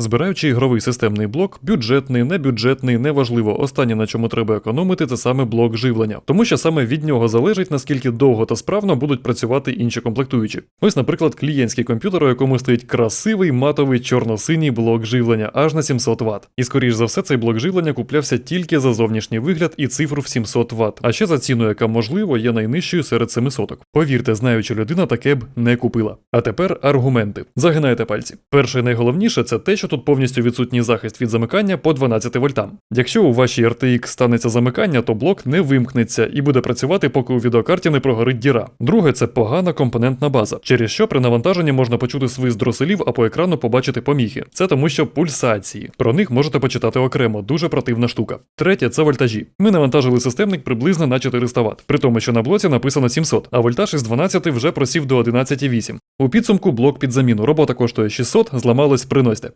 Збираючи ігровий системний блок, бюджетний, небюджетний, неважливо, останнє на чому треба економити, це саме блок живлення, тому що саме від нього залежить наскільки довго та справно будуть працювати інші комплектуючі. Ось, наприклад, клієнтський комп'ютер, у якому стоїть красивий матовий чорно-синій блок живлення аж на 700 Вт. І скоріш за все, цей блок живлення куплявся тільки за зовнішній вигляд і цифру в 700 Вт, а ще за ціну, яка можливо є найнижчою серед 700. Повірте, знаючи людина таке б не купила. А тепер аргументи. Загинайте пальці. Перше найголовніше це те, тут повністю відсутній захист від замикання по 12 вольтам. Якщо у вашій RTX станеться замикання, то блок не вимкнеться і буде працювати, поки у відеокарті не прогорить діра. Друге, це погана компонентна база, через що при навантаженні можна почути свист дроселів, а по екрану побачити поміхи. Це тому, що пульсації. Про них можете почитати окремо, дуже противна штука. Третє це вольтажі. Ми навантажили системник приблизно на 400 Вт, при тому, що на блоці написано 700, а вольтаж із 12 вже просів до 11,8. У підсумку блок під заміну. Робота коштує 600, зламалось приносьте.